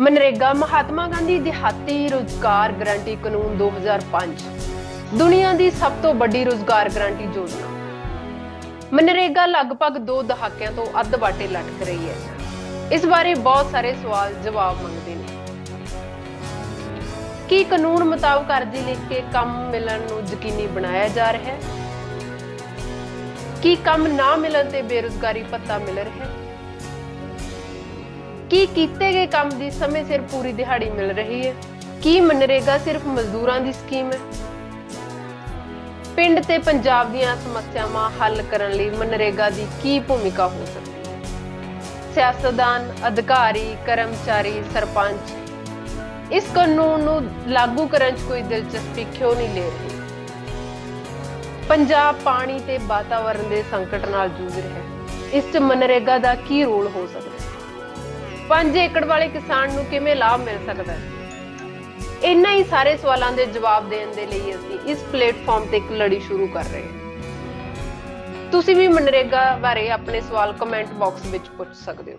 ਮਨਰੇਗਾ ਮਹਾਤਮਾ ਗਾਂਧੀ ਦਿਹਾਤੀ ਰੋਜ਼ਗਾਰ ਗਾਰੰਟੀ ਕਾਨੂੰਨ 2005 ਦੁਨੀਆ ਦੀ ਸਭ ਤੋਂ ਵੱਡੀ ਰੋਜ਼ਗਾਰ ਗਾਰੰਟੀ ਯੋਜਨਾ। ਮਨਰੇਗਾ ਲਗਭਗ 2 ਦਹਾਕਿਆਂ ਤੋਂ ਅੱਧ ਬਾਟੇ ਲਟਕ ਰਹੀ ਹੈ। ਇਸ ਬਾਰੇ ਬਹੁਤ ਸਾਰੇ ਸਵਾਲ ਜਵਾਬ ਮੰਗਦੇ ਨੇ। ਕੀ ਕਾਨੂੰਨ ਮੁਤਾਬਕ ਅਰਜ਼ੀ ਲਿਖ ਕੇ ਕੰਮ ਮਿਲਣ ਨੂੰ ਯਕੀਨੀ ਬਣਾਇਆ ਜਾ ਰਿਹਾ ਹੈ? ਕੀ ਕੰਮ ਨਾ ਮਿਲਣ ਤੇ ਬੇਰੁਜ਼ਗਾਰੀ ਭੱਤਾ ਮਿਲ ਰਿਹਾ ਹੈ? ਕੀ ਕੀਤੇ ਗਏ ਕੰਮ ਦੀ ਸਮੇਂ ਸਿਰ ਪੂਰੀ ਦਿਹਾੜੀ ਮਿਲ ਰਹੀ ਹੈ? ਕੀ ਮਨਰੇਗਾ ਸਿਰਫ ਮਜ਼ਦੂਰਾਂ ਦੀ ਸਕੀਮ ਹੈ? ਪਿੰਡ ਤੇ ਪੰਜਾਬ ਦੀਆਂ ਸਮੱਸਿਆਵਾਂ ਹੱਲ ਕਰਨ ਲਈ ਮਨਰੇਗਾ ਦੀ ਕੀ ਭੂਮਿਕਾ ਹੋ ਸਕਦੀ ਹੈ? ਸਿਆਸਤਦਾਨ, ਅਧਿਕਾਰੀ, ਕਰਮਚਾਰੀ, ਸਰਪੰਚ, ਇਸ ਕਾਨੂੰਨ ਨੂੰ ਲਾਗੂ ਕਰਨ 'ਚ ਕੋਈ ਦਿਲਚਸਪੀ ਕਿਉਂ ਨਹੀਂ ਲੈ ਰਹੀ? ਪੰਜਾਬ ਪਾਣੀ ਤੇ ਵਾਤਾਵਰਣ ਦੇ ਸੰਕਟ ਨਾਲ ਜੂਝ ਰਿਹਾ ਹੈ। ਇਸ 'ਚ ਮਨਰੇਗਾ ਦਾ ਕੀ ਰੋਲ ਹੋ ਸਕਦਾ ਹੈ? 5 ਏਕੜ ਵਾਲੇ ਕਿਸਾਨ ਨੂੰ ਕਿਵੇਂ ਲਾਭ ਮਿਲ ਸਕਦਾ ਹੈ? ਇਨ੍ਹਾਂ ਹੀ ਸਾਰੇ ਸਵਾਲਾਂ ਦੇ ਜਵਾਬ ਦੇਣ ਦੇ ਲਈ ਅਸੀਂ ਇਸ ਪਲੇਟਫਾਰਮ ਤੇ ਇੱਕ ਲੜੀ ਸ਼ੁਰੂ ਕਰ ਰਹੇ ਹਾਂ। ਤੁਸੀਂ ਵੀ ਮਨਰੇਗਾ ਬਾਰੇ ਆਪਣੇ ਸਵਾਲ ਕਮੈਂਟ ਬਾਕਸ ਵਿੱਚ ਪੁੱਛ ਸਕਦੇ ਹੋ।